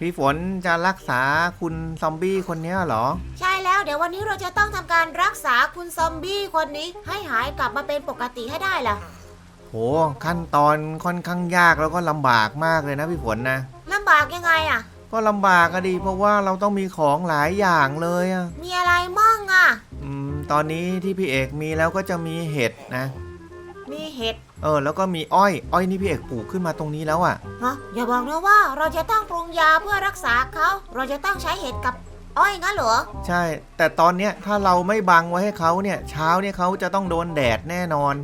พี่ฝนจะรักษาคุณซอมบี้คนเนี้ยเหรอ ใช่แล้วเดี๋ยววันนี้เราจะต้องทำการรักษาคุณซอมบี้คนนี้ให้หายกลับมาเป็นปกติให้ได้ล่ะโหขั้นตอนค่อนข้างยากแล้วก็ลำบากมากเลยนะพี่ฝนนะ ลำบากยังไงอะ ก็ลำบากอะดีเพราะว่าเราต้องมีของหลายอย่างเลยอะมีอะไรมั่งอะ อืมตอนนี้ที่พี่เอกมีแล้วก็จะมีเห็ดนะ มีเห็ด เออแล้วก็มีอ้อย อ้อยนี่พี่เอกปลูกขึ้นมาตรงนี้แล้วอะฮะอย่าบอกนะว่าเราจะต้องปรุงยาเพื่อรักษาเขา เราจะต้องใช้เห็ดกับอ้อยงั้นเหรอ ใช่ แต่ตอนเนี้ยถ้าเราไม่บังไว้ให้เขาเนี่ย เช้าเนี่ยเขาจะต้องโดนแดดแน่นอน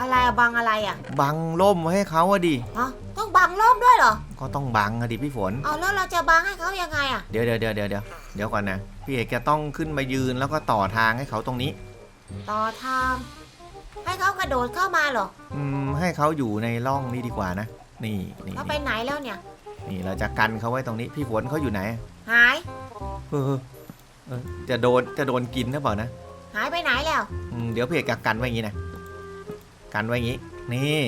อะไรอะบังอะไรอะบังร่มไว้ให้เขาอะดิ ฮะต้องบังร่มด้วยเหรอ ก็ต้องบังอะดิพี่ฝน เอาแล้วเราจะบังให้เขายังไงอะเดี๋ยวเดี๋ยวเดี๋ยวเดี๋ยวเดี๋ยวเดี๋ยวก่อนนะ พี่เอกจะต้องขึ้นมายืนแล้วก็ต่อทางให้เขาตรงนี้ ต่อทาง ให้เขากระโดดเข้ามาเหรออืมให้เขาอยู่ในร่องนี้ดีกว่านะ นี่นี่เขาไปไหนแล้วเนี่ย นี่เราจะกันเขาไว้ตรงนี้ พี่ฝนเขาอยู่ไหน หาย เออเออจะโดนจะโดนกินหรือเปล่านะหายไปไหนแล้ว อืมเดี๋ยวพี่เอกจะกันไว้อย่างนี้นะ กันไว้อย่างนี้ นี่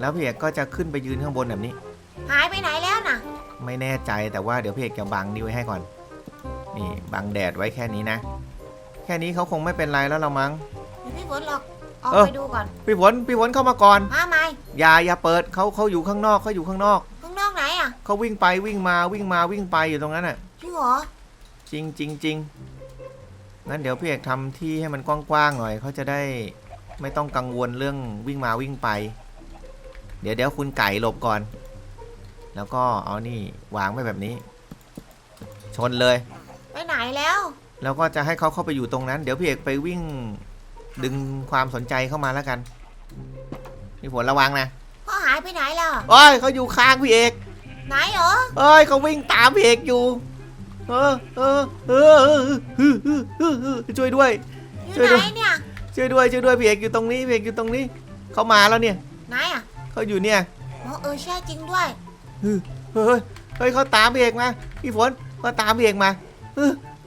แล้วพี่เอกก็จะขึ้นไปยืนข้างบนแบบนี้ หายไปไหนแล้วน่ะไม่แน่ใจแต่ว่าเดี๋ยวพี่เอกจะบังนี่ไว้ให้ก่อน นี่บังแดดไว้แค่นี้นะ แค่นี้เขาคงไม่เป็นไรแล้วเรามั้งเดี๋ยวพี่ฝนหรอก ออกเออ ไปดูก่อนพี่ฝนพี่ฝนเข้ามาก่อน มาไหมอย่าอย่าเปิดเขาเขาอยู่ข้างนอกเขาอยู่ข้างนอกข้างนอกไหนอะเขาวิ่งไปวิ่งมาวิ่งมาวิ่งไปอยู่ตรงนั้นน่ะ จริงเหรอจริงจริงจริงงั้นเดี๋ยวพี่เอกทำที่ให้มันกว้างๆหน่อยเขาจะได้ไม่ต้องกังวลเรื่องวิ่งมาวิ่งไป เดี๋ยวเดี๋ยวคุณไก่หลบก่อน แล้วก็เอานี่วางไว้แบบนี้ ชนเลย ไปไหนแล้ว แล้วก็จะให้เขาเข้าไปอยู่ตรงนั้น เดี๋ยวพี่เอกไปวิ่ง ดึงความสนใจเข้ามาแล้วกันพี่ฝนระวังนะเขาหายไปไหนล่ะเอ้ยเขาอยู่ค้างพี่เอกไหนเหรอเอ้ยเขาวิ่งตามพี่เอกอยู่เออเออเออเออเออช่วยด้วยช่วยด้วยช่วยด้วยช่วยด้วยพี่เอกอยู่ตรงนี้พี่เอกอยู่ตรงนี้เขามาแล้วเนี่ยไหนอะเขาอยู่เนี่ยอ๋อเออใช่จริงด้วยเฮ้ยเฮ้ยเขาตามพี่เอกมาพี่ฝนเขาตามพี่เอกมา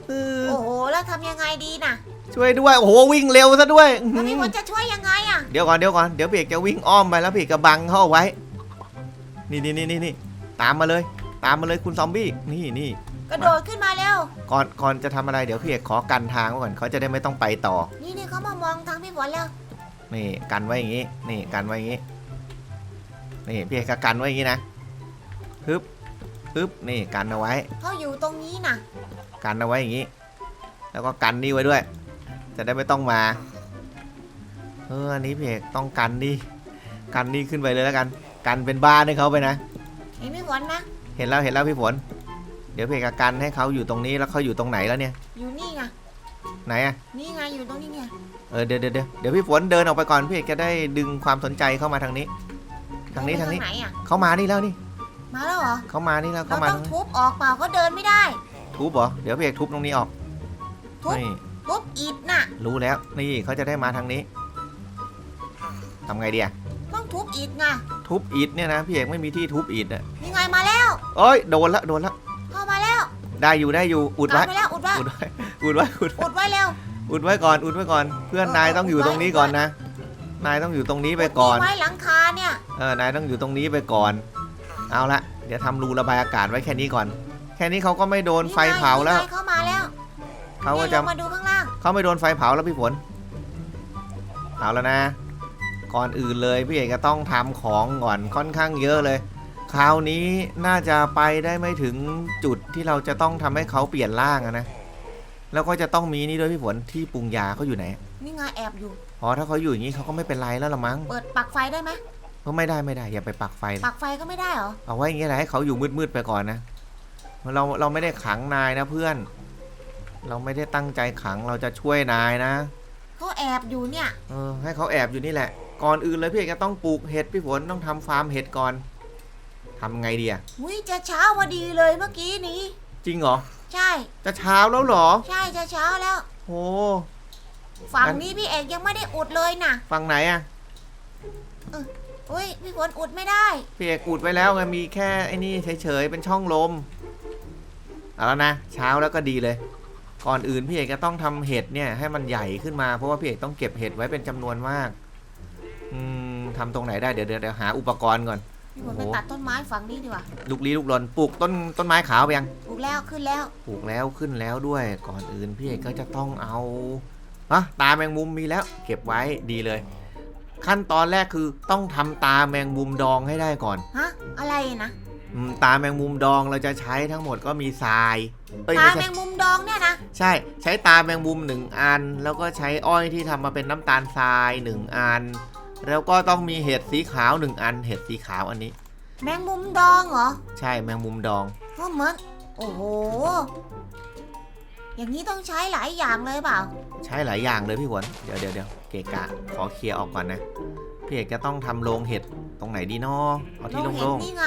โอ้โหแล้วทำยังไงดีน่ะ ช่วยด้วย โอ้โหวิ่งเร็วซะด้วยอื้อแล้วหืพี่อฝนจะช่วยยังไงอะเดี๋ยวก่อนเดี๋ยวก่อนเดี๋ยวพี่เอกจะวิ่งอ้อมไปแล้วพี่เอกก็บังเขาเอาไว้ นี่นี่นี่นี่นี่ตามมาเลย ตามมาเลยคุณซอมบี้นี่นี่กระโดดขึ้นมาเร็ว ก่อนก่อนจะทำอะไรเดี๋ยวพี่เอกขอกันทางไว้ก่อนเขาจะได้ไม่ต้องไปต่อ นี่นี่เขามามองทางพี่ฝนแล้วนี่กันไว้อย่างงี้ นี่กันไว้อย่างงี้ นี่พี่เอกก็กันไว้อย่างงี้นะฮึบฮึบนี่กันเอาไว้ เขาอยู่ตรงนี้น่ะกันเอาไว้อย่างงี้ แล้วก็กันนี่ไว้ด้วย จะได้ไม่ต้องมา เอออันนี้พี่เอกต้องกันดิกันนี่ขึ้นไปเลยแล้วกัน กันเป็นบ้านให้เขาไปนะ เห็นพี่ฝนนะ เห็นแล้วเห็นแล้วพี่ฝน เดี๋ยวพี่เอกก็กันให้เขาอยู่ตรงนี้แล้วเขาอยู่ตรงไหนแล้วเนี่ย อยู่นี่ไง ไหนอะนี่ไงอยู่ตรงนี้ไงเออเดี๋ยวเดี๋ยวเดี๋ยวเดี๋ยวพี่ฝนเดินออกไปก่อนพี่เอกจะได้ดึงความสนใจเข้ามาทางนี้ ทางนี้ทางนี้ไหนอะเขามานี่แล้วนี่ มาแล้วเหรอเขามานี่แล้วเราเขามาต้องทุบออกเปล่าเขาเดินไม่ได้ ทุบเหรอเดี๋ยวพี่เอกทุบตรงนี้ออกทุบ นี่ ทุบอิฐน่ะ รู้แล้ว นี่เขาจะได้มาทางนี้ทำไงดีอะต้องทุบอิฐไงทุบอิฐเนี่ยนะพี่เอกไม่มีที่ทุบอิฐอะนี่ไงมาแล้วเอ้ยโดนละโดนละเข้ามาแล้ว ได้อยู่ได้อยู่อุดกลัไว้บไปแล้วอุดไว้อุดไว้อุดไว้อุดไว้อุดไว้เร็ว อุดไว้ก่อนอุดไว้ก่อน เพื่อนเออนายต้องอยู่อุดไว้ตรงนี้ก่อนนะ นายต้องอยู่ตรงนี้ไปก่อนดไว้หลังคาเนี่ยเออนายต้องอยู่ตรงนี้ไปก่อน เอาละเดี๋ยวทำรูระบายอากาศไว้แค่นี้ก่อน แค่นี้เขาก็ไม่โดนไฟเผาแล้วนี่ไงเข้ามาแล้วเขาก็นี่จะลงมาดูข้างล่าง เขาไม่โดนไฟเผาแล้วพี่ฝนเอาแล้วนะ ก่อนอื่นเลยพี่เอกจะต้องทำของก่อนค่อนข้างเยอะเลย คราวนี้น่าจะไปได้ไม่ถึงจุดที่เราจะต้องทำให้เขาเปลี่ยนร่างอะนะ แล้วก็จะต้องมีนี่ด้วยพี่ฝนที่ปรุงยาเขาอยู่ไหนนี่ไงแอบอยู่อ๋อถ้าเขาอยู่อย่างนี้เขาก็ไม่เป็นไรแล้วละมั้งเปิดปลักไฟได้ไหมก็ไม่ได้ไม่ได้อย่าไปปักไฟปนะลักไฟก็ไม่ได้เหรอเอาไว้อย่างนี้แหละให้เขาอยู่มืดๆไปก่อนนะเราเราไม่ได้ขังนายนะเพื่อน เราไม่ได้ตั้งใจขังเราจะช่วยนายนะ เขาแอบอยู่เนี่ย เออให้เขาแอบอยู่นี่แหละ ก่อนอื่นเลยพี่เอกจะต้องปลูกเห็ดพี่ฝนต้องทำฟาร์มเห็ดก่อนทำไงดีอะอุ้ยจะเช้าพอดีเลยเมื่อกี้นี้ จริงเหรอ ใช่ จะเช้าแล้วเหรอใช่จะเช้าแล้วโอ้ฝั่งงั้น นี้พี่เอกยังไม่ได้อุดเลยนะฝั่งไหนอะอุ้ยพี่ฝนอุดไม่ได้ พี่เอกอุดไว้แล้วไงมีแค่ไอ้นี่เฉยๆเป็นช่องลมเอาแล้วนะเช้าแล้วก็ดีเลย ก่อนอื่นพี่เอกจะต้องทำเห็ดเนี่ยให้มันใหญ่ขึ้นมาเพราะว่าพี่เอกต้องเก็บเห็ดไว้เป็นจำนวนมาก อืมทำตรงไหนได้เดี๋ยวเดี๋ยวเดี๋ยวหาอุปกรณ์ก่อนพี่ฝนโอ้ไปตัดต้นไม้ฝั่งนี้ดีกว่าลูกลี้ลูกลนปลูกต้นต้นไม้ขาวไปยังปลูกแล้วขึ้นแล้วปลูกแล้วขึ้นแล้วด้วยก่อนอื่นพี่เอกก็จะต้องเอาอะตาแมงมุมมีแล้ว เก็บไว้ดีเลย ขั้นตอนแรกคือต้องทำตาแมงมุมดองให้ได้ก่อนฮะอะไรนะอืมตาแมงมุมดองเราจะใช้ทั้งหมดก็มีทราย เอ้ยตาไม่แมใช่งมุมดองเนี่ยนะใช่ ใช้ตาแมงมุมหนึ่งอัน แล้วก็ใช้อ้อยที่ทำมาเป็นน้ำตาลทรายหนึ่งอัน แล้วก็ต้องมีเห็ดสีขาวหนึ่งอัน เห็ดสีขาวอันนี้ แมงมุมดองเหรอใช่แมงมุมดอง ก็เหมือนโอ้โห อย่างนี้ต้องใช้หลายอย่างเลยเปล่า ใช้หลายอย่างเลยพี่หวน เดี๋ยวเดี๋ยวเดี๋ยวเกะกะ ขอเคลียร์ออกก่อนนะ พี่เอกจะต้องทำโรงเห็ดตรงไหนดีนาะเอาที่เห็โล่ง นี่ไง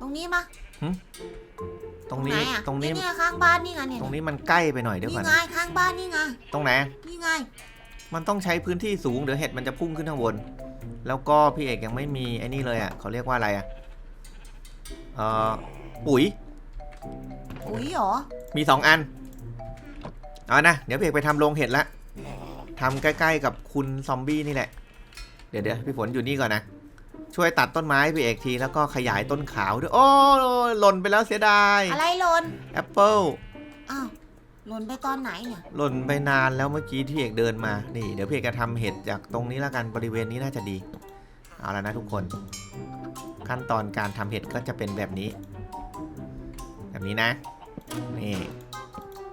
ตรงนี้มะๆ ตรงไหนนี้อะตรงนี้ เนี่ยข้างบ้านนี่ไงเนี่ยตรงนี้มันใกล้ไปหน่อยเดี๋ยวนี่ก่อนไงข้างบ้านนี่ไง ตรงไหน นี่ไง มันต้องใช้พื้นที่สูงเดี๋ยวเห็ดมันจะพุ่งขึ้นข้างบน แล้วก็พี่เอกยังไม่มีไอ้นี่เลยอะเขาเรียกว่าอะไรอะ เอ่อ ปุ๋ยอุ้ยเหรอ มีสองอัน เอานะ เดี๋ยวพี่เอกไปทำโรงเห็ดละทำใกล้ๆกับคุณซอมบี้นี่แหละ เดี๋ยวเดี๋ยวพี่ฝนอยู่นี่ก่อนนะ ช่วยตัดต้นไม้พี่เอกทีแล้วก็ขยายต้นขาวด้วย โอ้หล่นไปแล้วเสียดายอะไรหล่นแอปเปิลอ้าวหล่นไปตอนไหนเนี่ยหล่นไปนานแล้วเมื่อกี้ที่เอกเดินมา นี่เดี๋ยวพี่เอกจะทำเห็ดจากตรงนี้แล้วกันบริเวณนี้น่าจะดี เอาแล้วนะทุกคน ขั้นตอนการทำเห็ดก็จะเป็นแบบนี้ แบบนี้นะ นี่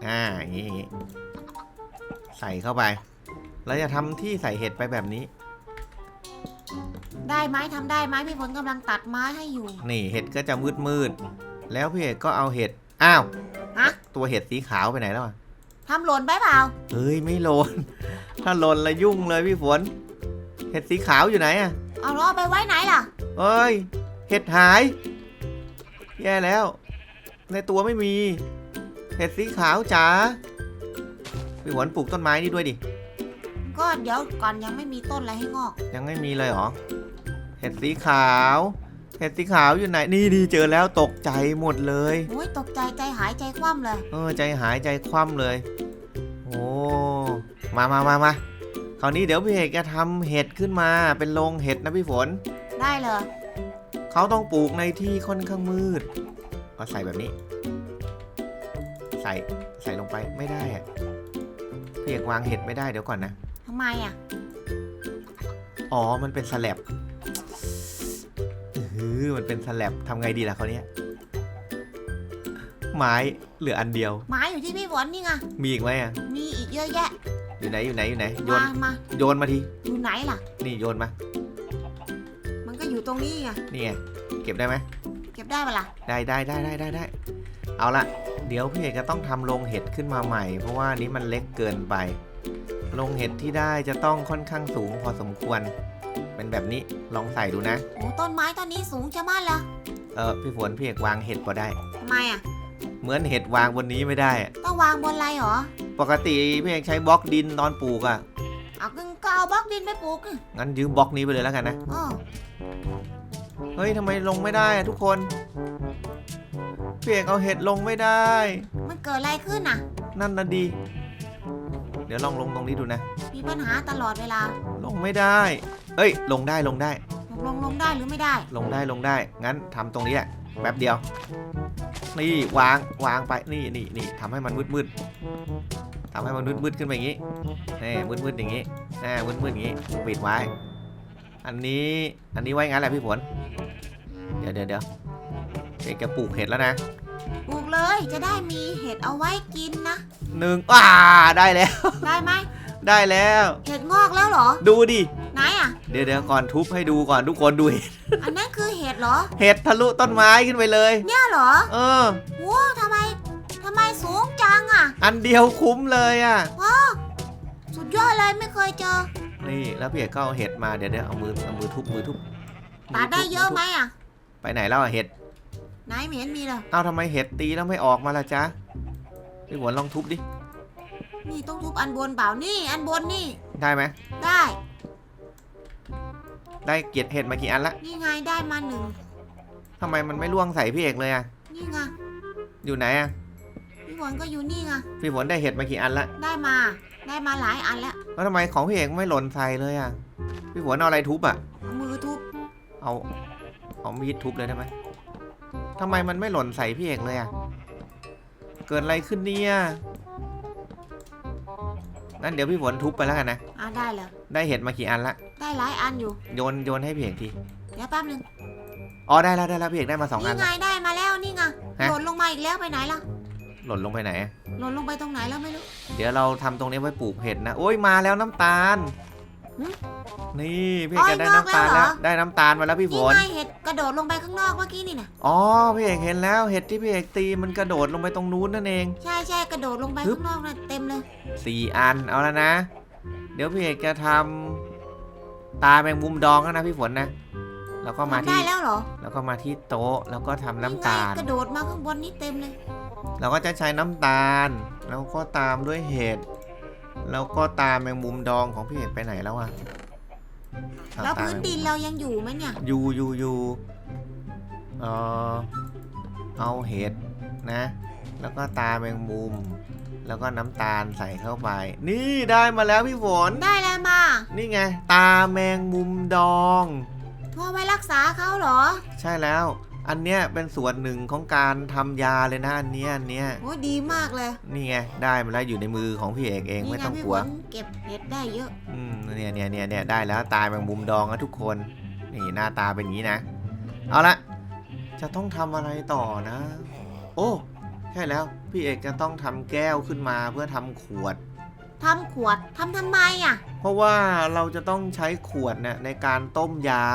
อ่าอย่างนี้อย่างนี้ใส่เข้าไป แล้วจะทำที่ใส่เห็ดไปแบบนี้ ได้ไหมทำได้ไหมพี่ฝนกำลังตัดไม้ให้อยู่ นี่เห็ดก็จะมืดมืดๆแล้วพี่เอกก็เอาเห็ด อ้าวฮะ ตัวเห็ดสีขาวไปไหนแล้วอะทำหล่นไปเปล่า เฮ้ยไม่หล่นถ้าหล่นละยุ่งเลยพี่ฝน เห็ดสีขาวอยู่ไหนอะเอาล้อไปไว้ไหนล่ะ เอ้ย เห็ดหาย แย่แล้ว ในตัวไม่มี เห็ดสีขาวจ๋า พี่หวนปลูกต้นไม้นี่ด้วยดิ ก็เดี๋ยวก่อนยังไม่มีต้นอะไรให้งอก ยังไม่มีเลยเหรอเห็ดสีขาว เห็ดสีขาวอยู่ไหน นี่ดีเจอแล้วตกใจหมดเลย โอ้ยตกใจใจหายใจคว่ำเลย เออใจหายใจคว่ำเลย โอ้มามามามาคราวนี้เดี๋ยวพี่เอกจะทำเห็ดขึ้นมาเป็นโรงเห็ดนะพี่ฝน ได้เลย เขาต้องปลูกในที่ค่อนข้างมืด ก็ใส่แบบนี้ ใส่ใส่ลงไปไม่ได้อะพี่เอกวางเห็ดไม่ได้เดี๋ยวก่อนนะทำไมอะ อ๋อ มันเป็นสแลบ เออมันเป็นสแลบทำไงดีล่ะเขาวเนี้ยไม้เหลืออันเดียว ไม้อยู่ที่พี่ฝนนี่ไง มีอีกไหมอะ มีอีกเยอะแยะ อยู่ไหนอยู่ไหนอยู่ไหน โยน มามาโยนมาที อยู่ไหนล่ะ นี่โยนมา มันก็อยู่ตรงนี้ไง นี่ไง เก็บได้ไหม เก็บได้ปะล่ะ ได้ได้ได้ได้ได้ได้ เอาละเดี๋ยวพี่เอกจะต้องทำโรงเห็ดขึ้นมาใหม่ เพราะว่านี้มันเล็กเกินไป โรงเห็ดที่ได้จะต้องค่อนข้างสูงพอสมควร เป็นแบบนี้ลองใส่ดูนะ โอ้ต้นไม้ต้นนี้สูงจะมากเหรอเออพี่ฝนพี่เอกวางเห็ดพอได้ ทำไมอะ เหมือนเห็ดวางบนนี้ไม่ได้อะต้องวางบนอะไรเหรอ ปกติพี่เอกใช้บล็อกดินตอนปลูกอะ่ะเอากึ่งก็เอาบล็อกดินไปปลูกอะงั้นยืมบล็อกนี้ไปเลยแล้วกันนะอ้อเฮ้ยทำไมลงไม่ได้อะทุกคนพี่เอกเอาเห็ดลงไม่ได้ มันเกิดอะไรขึ้นน่ะ นั่นนะดี เดี๋ยวลองลงตรงนี้ดูนะ มีปัญหาตลอดเวลา ลงไม่ได้ เอ้ย ลงได้ลงได้ลงลงลงได้หรือไม่ได้ ลงได้ลงได้ งั้นทำตรงนี้แหละแป๊บเดียว นี่วางวางไปนี่นี่นี่ทำให้มันมืดมืดๆทำให้มันมืดมืดๆขึ้นไปอย่างนี้นี่มืดมืดๆอย่างนี้นี่มืดมืดๆอย่างนี้ปิดไว้ อันนี้อันนี้ไว้งั้นแหละพี่ฝนเดี๋ยวเดี๋ยวเดี๋ยวเด็กจะปลูกเห็ดแล้วนะปลูกเลยจะได้มีเห็ดเอาไว้กินนะหนึ่งอ่าได้แล้ว ได้ไหมได้แล้ว เห็ดงอกแล้วเหรอ ดูดิ ไหนอะ เดี๋ยวเดี๋ยวก่อนทุบให้ดูก่อนทุกคนดูเห็ดอันนั้นคือเห็ดเหรอ เห็ดทะลุต้นไม้ขึ้นไปเลย เนี่ยเหรอเออโว้ทำไมทำไมสูงจังอะอันเดียวคุ้มเลยอะสุดยอดเลยไม่เคยเจอ นี่แล้วพี่เอกก็เอาเห็ดมาเดี๋ยวเดี๋ยวเอามือเอามือทุบมือทุบตัดได้เยอะไหมอะ ไปไหนแล้วอะเห็ดไหนไม่เห็นมีเลยเอ้าทำไมเห็ดตีแล้วไม่ออกมาล่ะจ๊ะพี่หวนลองทุบดิ นี่ต้องทุบอันบนเปล่านี่ อันบนนี่ ได้ไหมได้ ได้เกียรเห็ดมากี่อันละนี่ไงได้มาหนึ่งทำไมมันไม่ล่วงใส่พี่เอกเลยอะนี่ไงอยู่ไหนอะพี่ฝนก็อยู่นี่ไงพี่ฝนได้เห็ดมากี่อันละได้มา ได้มาหลายอันแล้วแล้วทำไมของพี่เอกไม่หล่นใส่เลยอะพี่ฝนเอาอะไรทุบอะเอามือทุบเอาเอามีดทุบเลยได้ไหมทำไมมันไม่หล่นใส่พี่เอกเลยอะเกิดอะไรขึ้นเนี่ยนั่นเดี๋ยวพี่ฝนทุบไปแล้วกันนะอ่าได้เลยได้เห็ดมากี่อันละ ได้หลายอันอยู่ โยนโยนให้พี่เอกทีเดี๋ยวแป๊บนึงอ๋อได้แล้วได้แล้วพี่เอกได้มาสองอันี่นไงละได้มาแล้วนี่ไงฮะ หล่นลงมาอีกแล้วไปไหนล่ะหล่นลงไปไหนอะหล่นลงไปตรงไหนแล้วไม่รู้ เดี๋ยวเราทำตรงนี้ไว้ปลูกเห็ดนะโอ้ยมาแล้วน้ำตาล หึนี่พี่เอกจะได้น้ำตาลงอกแล้วเหรแล้อวได้น้ำตาลมาแล้วพี่ฝนี่นไงเห็ดกระโดดลงไปข้างนอกเมื่อกี้นี่นะอ๋อพี่เอกเห็นแล้วเห็ดที่พี่เอกตีมันกระโดดลงไปตรงนู้นนั่นเอง ใช่ใช่กระโดดลงไปฮึบ ข้างนอกนะเต็มเลย สี่อันเอาแล้วนะ เดี๋ยวพี่เอกจะทำ ตาแมงมุมดองแล้วนะพี่ฝนนะ แล้วก็มาทำได้ที่แล้วเหรอแล้วก็มาที่โต๊ะแล้วก็ทำน้ำนี่ไงตาลกระโดดมาข้างบนนี่เต็มเลย เราก็จะใช้น้ำตาล แล้วก็ตามด้วยเห็ด แล้วก็ตามแมงมุมดองของพี่เอกไปไหนแล้วอะอะแล้วตามพื้นแมงมุมดินเรายังอยู่ไหมเนี่ยยูยูยูเออเอาเห็ดนะ แล้วก็ตาแมงมุม แล้วก็น้ำตาลใส่เข้าไป นี่ได้มาแล้วพี่ฝน ได้แล้วมา นี่ไง ตาแมงมุมดองเพื่อไว้รักษาเขาเหรอ ใช่แล้ว อันเนี้ยเป็นส่วนหนึ่งของการทำยาเลยนะอันเนี้ยอันเนี้ยโอ้ดีมากเลยนี่ไงได้มาแล้วอยู่ในมือของพี่เอกเองนี่ไม่ไงต้องพี่กฝลัวนเก็บเห็ดได้เยอะ อืมเนี่ยเนี่ยเนี่ยเนี่ยได้แล้วตาแมงมุมดองนะทุกคน นี่หน้าตาเป็นอย่างนี้นะ เอาละจะต้องทำอะไรต่อนะ โอ้ ใช่แล้ว พี่เอกจะต้องทำแก้วขึ้นมาเพื่อทำขวด ทำขวดทำทำไมอะเพราะว่าเราจะต้องใช้ขวดเนี่ยในการต้มยา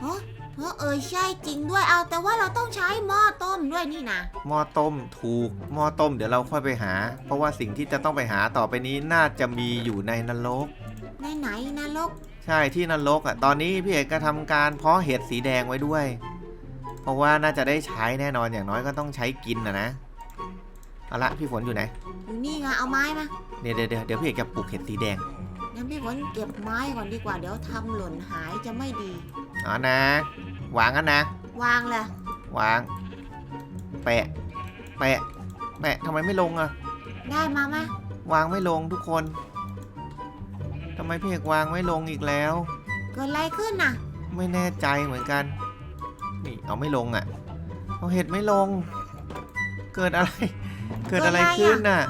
เฮ้เออเออใช่จริงด้วยเอา แต่ว่าเราต้องใช้หม้อต้มด้วยนี่นะหม้อต้มถูกหม้อต้มเดี๋ยวเราค่อยไปหา เพราะว่าสิ่งที่จะต้องไปหาต่อไปนี้น่าจะมีอยู่ในนรกในไหนนรกใช่ที่นรกอะตอนนี้พี่เอกก็ทำการเพาะเห็ดสีแดงไว้ด้วย เพราะว่าน่าจะได้ใช้แน่นอนอย่างน้อยก็ต้องใช้กินนะนะ เอาละพี่ฝนอยู่ไหนอยู่นี่ไงเอาไม้มาเดี๋ยวเดี๋ยวเดี๋ยวเดี๋ยวพี่เอกจะปลูกเห็ดสีแดงงั้นพี่ฝนเก็บไม้ก่อนดีกว่าเดี๋ยวทำหล่นหายจะไม่ดีเอานะวางกันนะ วางเลยวาง แปะ แปะ แปะทำไมไม่ลงอะได้มาไหมวางไม่ลงทุกคนทำไมพี่เอกวางไม่ลงอีกแล้ว เกิดอะไรขึ้นน่ะ ไม่แน่ใจเหมือนกัน นี่เอาไม่ลงอะ เอาเห็ดไม่ลง เกิดอะไร เกิดอะไรขึ้นน่ะ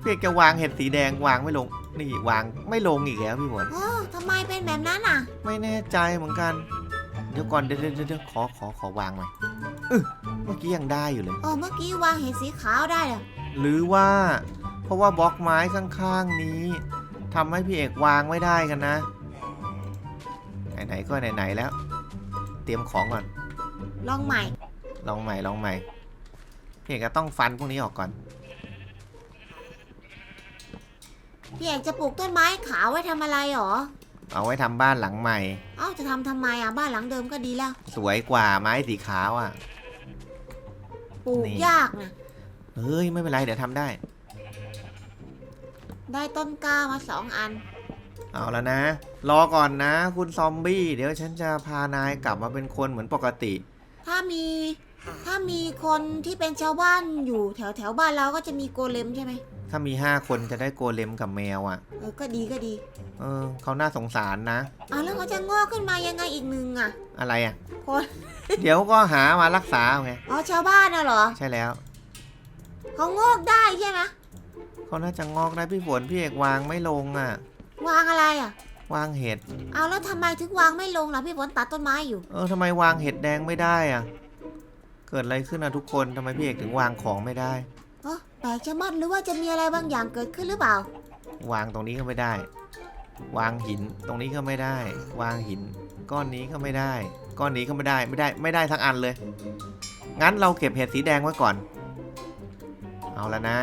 พี่เอกจะวางเห็ดสีแดงวางไม่ลง นี่วางไม่ลงอีกแล้วพี่ฝนโอ้ทำไมเป็นแบบนั้นน่ะ ไม่แน่ใจเหมือนกัน เดี๋ยวก่อนเดี๋ยวเดี๋ยวเดี๋ยวขอขอขอวางหน่อยอึเมื่อกี้ยังได้อยู่เลยเออเมื่อกี้วางเห็ดสีขาวได้เหรอหรือว่า เพราะว่าบล็อกไม้ข้างๆนี้ทำให้พี่เอกวางไม่ได้กันนะ ไหนๆก็ไหนๆแล้ว เตรียมของก่อน ลองใหม่ ลองใหม่ลองใหม่ พี่เอกก็ต้องฟันพวกนี้ออกก่อน พี่เอกจะปลูกต้นไม้ขาวไว้ทำอะไรหรอ เอาไว้ทำบ้านหลังใหม่ เอ้าจะทำทำไมอะบ้านหลังเดิมก็ดีแล้ว สวยกว่าไม้สีขาวอะ ปลูกนี่ ยากนะ เฮ้ย ไม่เป็นไร เดี๋ยวทำได้ ได้ต้นกล้ามาสองอัน เอาแล้วนะ รอก่อนนะ คุณซอมบี้ เดี๋ยวฉันจะพานายกลับมาเป็นคนเหมือนปกติ ถ้ามี ถ้ามีคนที่เป็นชาวบ้านอยู่แถวแถวบ้านเราก็จะมีโกเลมใช่ไหมถ้ามีห้าคนจะได้โกเลมกับแมวอะ เออก็ดีก็ดีเออเขาน่าสงสารนะเอาแล้วเขาจะงอกขึ้นมายังไงอีกหนึ่งอะ อะไรอะ คน เดี๋ยวก็หามารักษาเอาไงอ๋อชาวบ้านน่ะเหรอใช่แล้วเขางอกได้ใช่ไหมเขาน่าจะงอกได้พี่ฝนพี่เอกวางไม่ลงอะ วางอะไรอะ วางเห็ดเอาแล้วทำไมถึงวางไม่ลงล่ะพี่ฝนตัดต้นไม้อยู่ เออทำไมวางเห็ดแดงไม่ได้อะเกิดอะไรขึ้นอะทุกคนทำไมพี่เอกถึงวางของไม่ได้ เออแปลกจะมัดหรือว่าจะมีอะไรบางอย่างเกิดขึ้นหรือเปล่า วางตรงนี้ก็ไม่ได้ วางหินตรงนี้ก็ไม่ได้ วางหิน ก้อนนี้ก็ไม่ได้ ก้อนนี้ก็ไม่ได้ไม่ได้ไม่ได้ทั้งอันเลย งั้นเราเก็บเห็ดสีแดงไว้ก่อน เอาแล้วนะ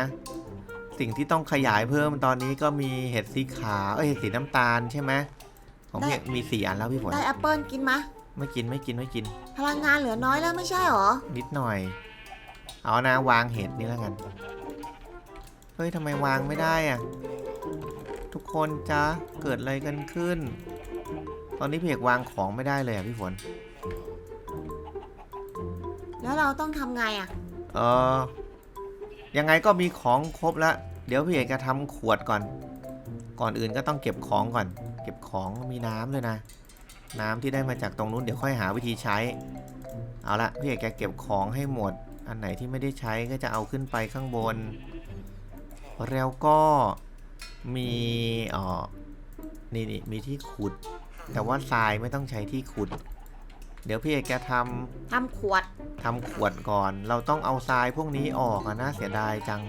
สิ่งที่ต้องขยายเพิ่มตอนนี้ก็มีเห็ดสีขาวเอ้ยเห็ดสีน้ำตาลใช่ไหมของพี่เอกมีสี่อันแล้วพี่ฝนได้แอปเปิลกินไหม ไม่กินไม่กินไม่กิน พลังงานเหลือน้อยแล้วไม่ใช่หรอ นิดหน่อย เอานะวางเห็ดนี่แล้วกัน เฮ้ยทำไมวางไม่ได้อะทุกคนจ้าเกิดอะไรกันขึ้น ตอนนี้พี่เอกวางของไม่ได้เลยอะพี่ฝน แล้วเราต้องทำไงอะ เออ ยังไงก็มีของครบแล้วเดี๋ยวพี่เอกจะทำขวดก่อน ก่อนอื่นก็ต้องเก็บของก่อน เก็บของมีน้ำเลยนะ น้ำที่ได้มาจากตรงนู้นเดี๋ยวค่อยหาวิธีใช้ เอาละพี่เอกแกเก็บของให้หมด อันไหนที่ไม่ได้ใช้ก็จะเอาขึ้นไปข้างบน แล้วก็มีเอ๋อนี่นี่มีที่ขุด แต่ว่าทรายไม่ต้องใช้ที่ขุด เดี๋ยวพี่เอกแกททำขวดำทำขวดก่อน เราต้องเอาทรายพวกนี้ออกอะน่าเสียดายจัง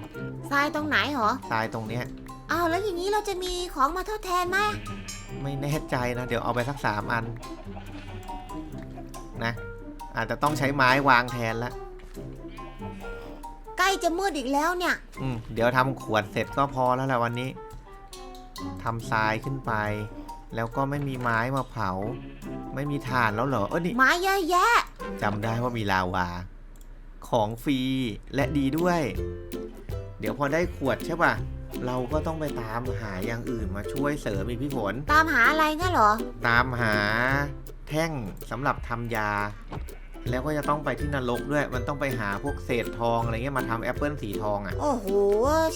ทรายตรงไหนเหรอ ทรายตรงเนี้ย อ้าวแล้วอย่างนี้เราจะมีของมาทดแทนไหมไม่แน่ใจนะ เดี๋ยวเอาไปสักสามอัน นะ อาจจะต้องใช้ไม้วางแทนละใกล้จะมืดอีกแล้วเนี่ย อืมเดี๋ยวทำขวดเสร็จก็พอแล้วแหละวันนี้ทำทรายขึ้นไป แล้วก็ไม่มีไม้มาเผา ไม่มีถ่านแล้วเหรอเออนี่ไม้เยอะแยะจำได้ว่ามีลาวา ของฟรีและดีด้วย เดี๋ยวพอได้ขวดใช่ป่ะ เราก็ต้องไปตามหาอย่างอื่นมาช่วยเสริมอีกพี่ฝน ตามหาอะไรงั้นเหรอ ตามหาแท่งสำหรับทำยา แล้วก็จะต้องไปที่นรกด้วย มันต้องไปหาพวกเศษทองอะไรเงี้ยมาทำแอปเปิลสีทองอะ่ะ โอ้โห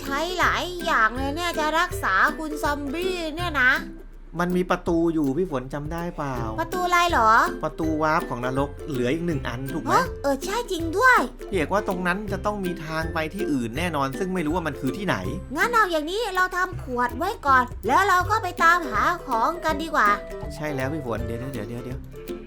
ใช้หลายอย่างเลยเนี่ยจะรักษาคุณซอมบี้เนี่ยนะ มันมีประตูอยู่พี่ฝนจำได้เปล่า ประตูอะไรเหรอ ประตูวาร์ปของนรกเหลืออีกหนึ่งอันถูกไหมเอ้อเออใช่จริงด้วย พี่เอกว่าตรงนั้นจะต้องมีทางไปที่อื่นแน่นอน ซึ่งไม่รู้ว่ามันคือที่ไหน งั้นเอาอย่างนี้เราทำขวดไว้ก่อน แล้วเราก็ไปตามหาของกันดีกว่า ใช่แล้วพี่ฝนเดี๋ยวเดี๋ยวเดี๋ยวเดี๋ยว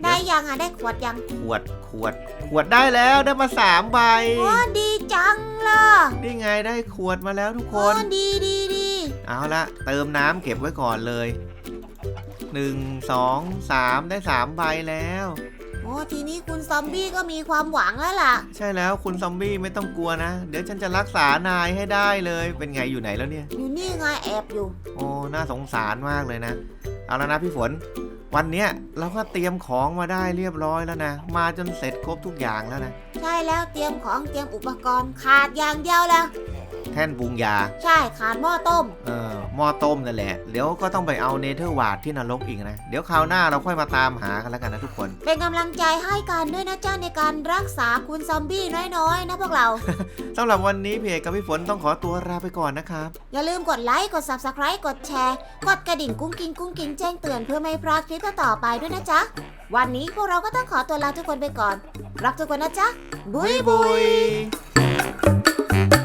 ได้ยังอะได้ขวดยังขวดขวด ขวดได้แล้วได้มาสามใบโอ้ดีจังเลยนี่ไงได้ขวดมาแล้วทุกคโอ้นดีดีดีเอาละเติมน้ำเก็บไว้ก่อนเลย หนึ่งสองสามได้สามใบแล้ว โอ้ทีนี้คุณซอมบี้ก็มีความหวังแล้วล่ะ ใช่แล้วคุณซอมบี้ไม่ต้องกลัวนะ เดี๋ยวฉันจะรักษานายให้ได้เลยเป็นไงอยู่ไหนแล้วเนี่ย อยู่นี่ไงแอบอยู่ โอ้น่าสงสารมากเลยนะ เอาแล้วนะพี่ฝน วันเนี้ยเราก็เตรียมของมาได้เรียบร้อยแล้วนะ มาจนเสร็จครบทุกอย่างแล้วนะ ใช่แล้วเตรียมของเตรียมอุปกรณ์ขาดอย่างเดียวแล้ว แท่นปรุงยา ใช่ขาดหม้อต้ม เออหม้อต้มนั่นแหละ เดี๋ยวก็ต้องไปเอาเนเธอร์วาดที่นรกอีกนะ เดี๋ยวคราวหน้าเราค่อยมาตามหากันแล้วกันนะทุกคน เป็นกำลังใจให้กันด้วยนะจ้าในการรักษาคุณซอมบี้น้อยๆ นะพวกเรา สำหรับวันนี้พี่เอกกับพี่ฝนต้องขอตัวลาไปก่อนนะครับ อย่าลืมกดไลค์ กด Subscribe กดแชร์ กดกระดิ่งกุ้งกิ้งกุ้งกิ้งแจ้งเตือนเพื่อไม่พลาดคลิปต่อๆไปด้วยนะจ๊ะ วันนี้พวกเราก็ต้องขอตัวลาทุกคนไปก่อน รักทุกคนนะจ๊ะ บุยบุยย